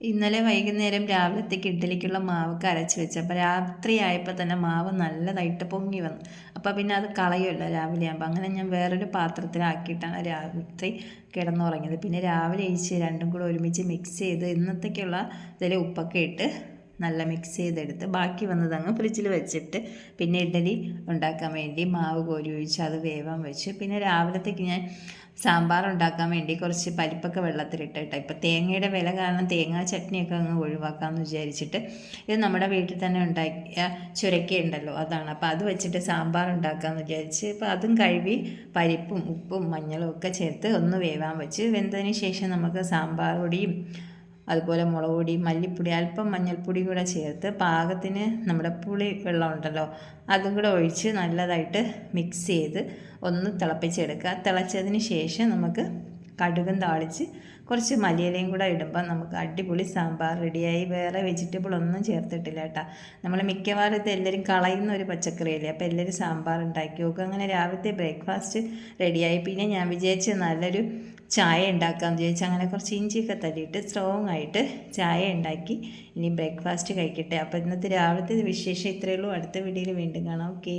ഇന്നലെ വൈകുന്നേരം രാവിലത്തേക്ക് ഇഡ്ഡലിക്കുള്ള മാവ് കരച്ച് വെച്ച് അപ്പോൾ രാത്രി ആയപ്പോൾ തന്നെ മാവ് നല്ലതായിട്ട് പൊങ്ങി വന്നു. അപ്പോൾ പിന്നെ അത് കളയുമല്ലോ രാവിലെ ആകുമ്പോൾ അങ്ങനെ ഞാൻ വേറൊരു പാത്രത്തിലാക്കിയിട്ടാണ് രാത്രി കിടന്നുറങ്ങിയത്. പിന്നെ രാവിലെ കഴിച്ച് രണ്ടും കൂടെ ഒരുമിച്ച് മിക്സ് ചെയ്ത് ഇന്നത്തേക്കുള്ള ഇതിൽ ഉപ്പൊക്കെ ഇട്ട് നല്ല മിക്സ് ചെയ്തെടുത്ത് ബാക്കി വന്നത് അങ്ങ് ഫ്രിഡ്ജിൽ വെച്ചിട്ട് പിന്നെ ഇഡലി ഉണ്ടാക്കാൻ വേണ്ടി മാവ് കോരി ഒഴിച്ച് അത് വേവാൻ വെച്ച്. പിന്നെ രാവിലത്തേക്ക് ഞാൻ സാമ്പാർ ഉണ്ടാക്കാൻ വേണ്ടി കുറച്ച് പരിപ്പൊക്കെ വെള്ളത്തിലിട്ടിട്ട് ഇപ്പോൾ തേങ്ങയുടെ വില കാരണം തേങ്ങാ ചട്നിയൊക്കെ അങ്ങ് ഒഴിവാക്കാമെന്ന് വിചാരിച്ചിട്ട് ഇത് നമ്മുടെ വീട്ടിൽ തന്നെ ഉണ്ടാക്കിയ ചുരക്കയുണ്ടല്ലോ അതാണ്. അപ്പോൾ അത് വെച്ചിട്ട് സാമ്പാർ ഉണ്ടാക്കാമെന്ന് വിചാരിച്ച് അപ്പോൾ അതും കഴുകി പരിപ്പും ഉപ്പും മഞ്ഞളും ഒക്കെ ചേർത്ത് ഒന്ന് വേവാൻ വെച്ച്. വെന്തതിന് ശേഷം നമുക്ക് സാമ്പാർ പൊടിയും അതുപോലെ മുളക് പൊടി മല്ലിപ്പൊടി അല്പം മഞ്ഞൾപ്പൊടി കൂടെ ചേർത്ത് പാകത്തിന് നമ്മുടെ പുളി വെള്ളം ഉണ്ടല്ലോ അതും കൂടെ ഒഴിച്ച് നല്ലതായിട്ട് മിക്സ് ചെയ്ത് ഒന്ന് തിളപ്പിച്ചെടുക്കുക. തിളച്ചതിന് ശേഷം നമുക്ക് കടുകും താളിച്ച് കുറച്ച് മല്ലിയിലയും കൂടെ ഇടുമ്പോൾ നമുക്ക് അടിപൊളി സാമ്പാർ റെഡിയായി. വേറെ വെജിറ്റബിൾ ഒന്നും ചേർത്തിട്ടില്ല കേട്ടോ. നമ്മൾ മിക്കവാറും ഇത് എല്ലാവരും കളയുന്ന ഒരു പച്ചക്കറിയല്ലേ? അപ്പോൾ എല്ലാവരും സാമ്പാർ ഉണ്ടാക്കി നോക്കുക അങ്ങനെ രാവിലത്തെ ബ്രേക്ക്ഫാസ്റ്റ് റെഡിയായി പിന്നെ ഞാൻ വിചാരിച്ച് നല്ലൊരു ചായ ഉണ്ടാക്കാമെന്ന് വിചാരിച്ചു അങ്ങനെ കുറച്ച് ഇഞ്ചിയൊക്കെ തല്ലിയിട്ട് സ്ട്രോങ് ആയിട്ട് ചായ ഉണ്ടാക്കി ഇനി ബ്രേക്ക്ഫാസ്റ്റ് കഴിക്കട്ടെ. അപ്പോൾ ഇന്നത്തെ രാവിലത്തെ വിശേഷം ഇത്രയേ ഉള്ളൂ. അടുത്ത വീഡിയോയിൽ വീണ്ടും കാണാം. ഓക്കെ